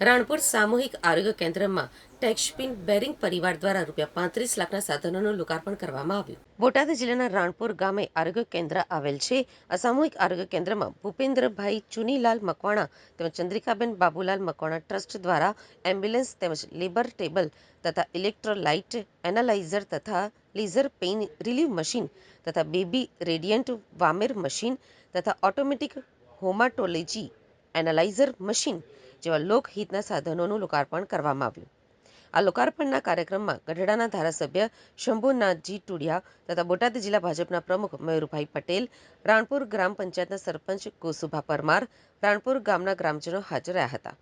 રાણપુર સામૂહિક આરોગ્ય કેન્દ્રમાં ટેક્સપિન બેરિંગ પરિવાર દ્વારા રૂપિયા પાંત્રીસ લાખના સાધનોનું લોકાર્પણ કરવામાં આવ્યું. બોટાદ જિલ્લાના રાણપુર ગામે આરોગ્ય કેન્દ્ર આવેલ છે. આ સામૂહિક આરોગ્ય કેન્દ્રમાં ભૂપેન્દ્રભાઈ ચુનીલાલ મકવાણા તેમજ ચંદ્રિકાબેન બાબુલાલ મકવાણા ટ્રસ્ટ દ્વારા એમ્બ્યુલન્સ તેમજ લેબર ટેબલ તથા ઇલેક્ટ્રોલાઇટ એનાલાઇઝર તથા લેઝર પેઇન રિલીવ મશીન તથા બેબી રેડિયન્ટ વામેર મશીન તથા ઓટોમેટિક હોમાટોલોજી એનાલાઇઝર મશીન જેવા લોકહિતના સાધનોનું લોકાર્પણ કરવામાં આવ્યું. આ લોકાર્પણના કાર્યક્રમમાં ગઢડાના ધારાસભ્ય શંભુનાથજી ટુડિયા તથા બોટાદ જિલ્લા ભાજપના પ્રમુખ મયુરભાઈ પટેલ, રાણપુર ગ્રામ પંચાયતના સરપંચ કુસુભા પરમાર, રાણપુર ગામના ગ્રામજનો હાજર રહ્યા હતા.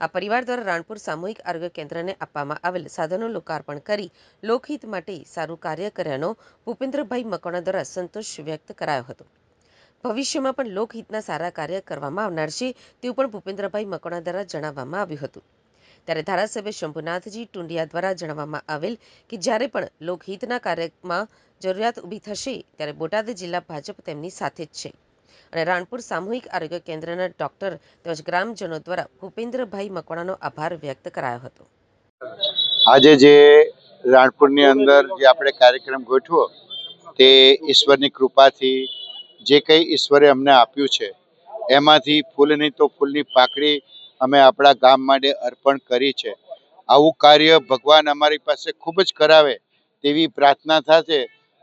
આ પરિવાર દ્વારા રાણપુર સામૂહિક આરોગ્ય કેન્દ્રને આપવામાં આવેલ સાધનો લોકાર્પણ કરી લોકહિત માટે સારું કાર્ય કર્યાનો ભૂપેન્દ્રભાઈ મકવાણા દ્વારા સંતોષ વ્યક્ત કરાયો હતો. ભવિષ્યમાં પણ લોકહિતના સારા કાર્ય કરવામાં આવનાર છે, તેવું પણ ભૂપેન્દ્રભાઈ મકવાણા દ્વારા જણાવવામાં આવ્યું હતું. ત્યારે ધારાસભ્ય શંભુનાથજી ટુંડિયા દ્વારા જણાવવામાં આવેલ કે જ્યારે પણ લોકહિતના કાર્યમાં જરૂરિયાત ઊભી થશે, ત્યારે બોટાદ જિલ્લા ભાજપ તેમની સાથે જ છે. અને રાણપુર સામૂહિક આરોગ્ય કેન્દ્રના ડોક્ટર તેમજ ગ્રામજનો દ્વારા ભૂપેન્દ્રભાઈ મકવાણાનો આભાર વ્યક્ત કરાયો હતો. આજે જે રાણપુરની અંદર જે આપણે કાર્યક્રમ ગોઠવો તે ઈશ્વરની કૃપાથી જે કંઈ ઈશ્વરે અમને આપ્યું છે, એમાંથી ફૂલ નહીં તો ફૂલની પાકડી અમે આપણા ગામ માટે અર્પણ કરી છે. આવું કાર્ય ભગવાન અમારી પાસે ખૂબ જ કરાવે તેવી પ્રાર્થના થશે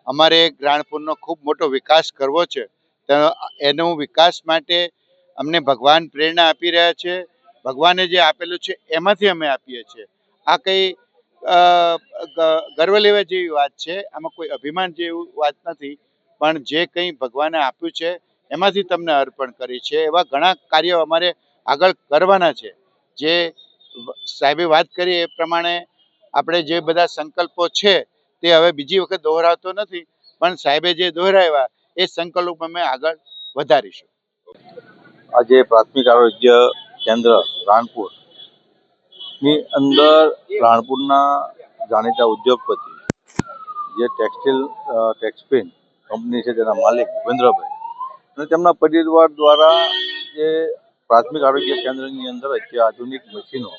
અમારે રાણપુરનો ખૂબ મોટો વિકાસ કરવો છે. એનો વિકાસ માટે અમને ભગવાન પ્રેરણા આપી રહ્યા છે. ભગવાને જે આપેલું છે એમાંથી અમે આપીએ છીએ. આ કંઈ ગર્વ લેવા જેવી વાત છે. આમાં કોઈ અભિમાન જેવી વાત નથી. પણ જે કંઈ ભગવાને આપ્યું છે, એમાંથી તમને અર્પણ કરી છે. એવા ઘણા કાર્યો અમારે આગળ કરવાના છે. જે સાહેબે વાત કરી એ પ્રમાણે આપણે જે બધા સંકલ્પો છે, તે હવે બીજી વખત દોહરાવતો નથી, પણ સાહેબે જે દોહરાવ્યા, એ સંકલ્પ અમે આગળ વધારીશું. આજે પ્રાથમિક આરોગ્ય કેન્દ્ર રાણપુર. ની અંદર રાણપુરના જાણીતા ઉદ્યોગપતિ, જે ટેક્સટાઇલ ટેક્સપિન કંપની છે, તેના માલિક ભૂપેન્દ્રભાઈ. અને તેમના પરિવાર દ્વારા જે પ્રાથમિક આરોગ્ય કેન્દ્રની અંદર અત્યાધુનિક મશીનો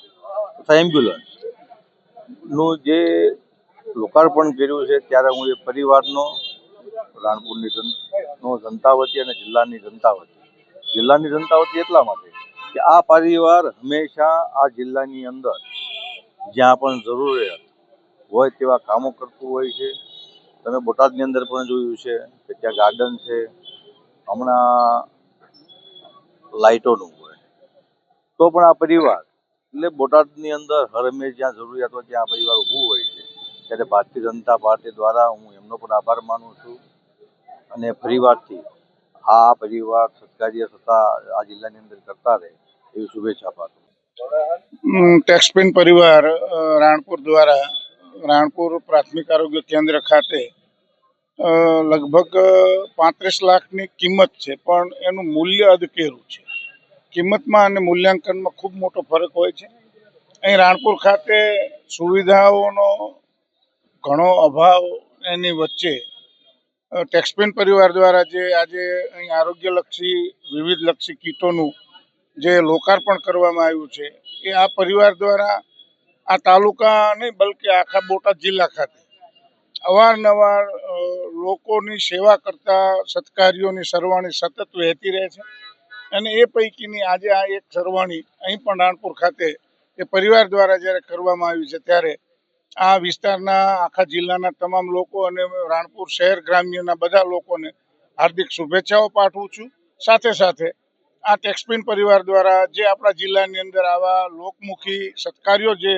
તથા એમ્બ્યુલન્સનું જે લોકાર્પણ કર્યું છે, ત્યારે હું એ પરિવારનો, રાણપુરની નો જનતા વતી અને જિલ્લાની જનતા વતી જિલ્લાની જનતા વતી એટલા માટે કે આ પરિવાર હંમેશા આ જિલ્લાની અંદર જ્યાં પણ જરૂરિયાત હોય તેવા કામો કરતું હોય છે તમે બોટાદની અંદર પણ જોયું છે કે ત્યાં ગાર્ડન છે. હમણાં લાઇટોનું હોય. તો પણ આ પરિવાર, એટલે બોટાદની અંદર હર જ્યાં જરૂરિયાત હોય ત્યાં આ પરિવાર ઊભું હોય છે. ત્યારે ભારતીય જનતા પાર્ટી દ્વારા હું એમનો પણ આભાર માનું છું. અને ફરીવારથી આ પરિવાર સત્કાર્ય થતા આ જિલ્લાની અંદર કરતા રહે એવી શુભેચ્છા પાઠવું ટેક્સપેન પરિવાર રાણપુર દ્વારા રાણપુર પ્રાથમિક આરોગ્ય કેન્દ્ર ખાતે લગભગ પાંત્રીસ લાખની કિંમત છે, પણ એનું મૂલ્ય અદકેરું છે. કિંમતમાં અને મૂલ્યાંકનમાં ખૂબ મોટો ફરક હોય છે. અહીં રાણપુર ખાતે સુવિધાઓનો ઘણો અભાવ એની વચ્ચે ટેક્સપેન પરિવાર દ્વારા જે આજે અહીં આરોગ્યલક્ષી, વિવિધલક્ષી કીટોનું જે લોકાર્પણ કરવામાં આવ્યું છે, એ આ પરિવાર દ્વારા આ તાલુકા નહીં, બલકે આખા બોટાદ જિલ્લા ખાતે. અવારનવાર લોકોની સેવા કરતા સત્કાર્યોની સરવાણી સતત વહેતી રહે છે. અને એ પૈકીની આજે આ એક સરવાણી અહીં પણ રાણપુર ખાતે એ પરિવાર દ્વારા જ્યારે કરવામાં આવી છે, ત્યારે આ વિસ્તારના આખા જિલ્લાના તમામ લોકો અને રાણપુર શહેર ગ્રામ્યના બધા લોકોને હાર્દિક શુભેચ્છાઓ પાઠવું છું. સાથે સાથે આ ટેક્સપિન પરિવાર દ્વારા જે આપણા જિલ્લાની અંદર આવા લોકમુખી સત્કાર્યો જે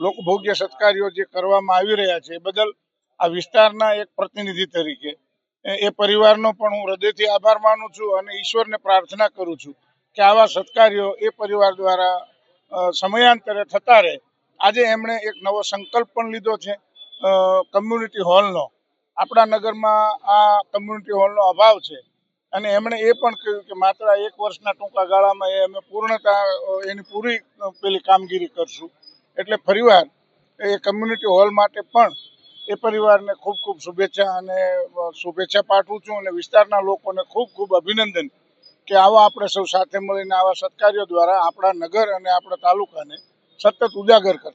લોકભોગ્ય સત્કાર્યો જે કરવામાં આવી રહ્યા છે એ બદલ આ વિસ્તારના એક પ્રતિનિધિ તરીકે, એ- પરિવારનો પણ હું હૃદયથી આભાર માનું છું અને ઈશ્વરને પ્રાર્થના કરું છું કે આવા સત્કાર્યો એ પરિવાર દ્વારા સમયાંતરે થતા રહે. આજે એમણે એક નવો સંકલ્પ પણ લીધો છે કમ્યુનિટી હોલનો આપણા નગરમાં આ કમ્યુનિટી હોલનો અભાવ છે અને એમણે એ પણ કહ્યું કે માત્ર એક વર્ષના ટૂંકા ગાળામાં એ અમે પૂર્ણતા એની પૂરી પેલી કામગીરી કરશું. એટલે ફરીવાર એ કમ્યુનિટી હોલ માટે પણ એ પરિવારને ખૂબ ખૂબ શુભેચ્છા અને શુભેચ્છા પાઠવું છું અને વિસ્તારના લોકોને ખૂબ ખૂબ અભિનંદન કે આવા આપણે સૌ સાથે મળીને આવા સત્કાર્યો દ્વારા આપણા નગર અને આપણા તાલુકાને સતત ઉજાગર કરતા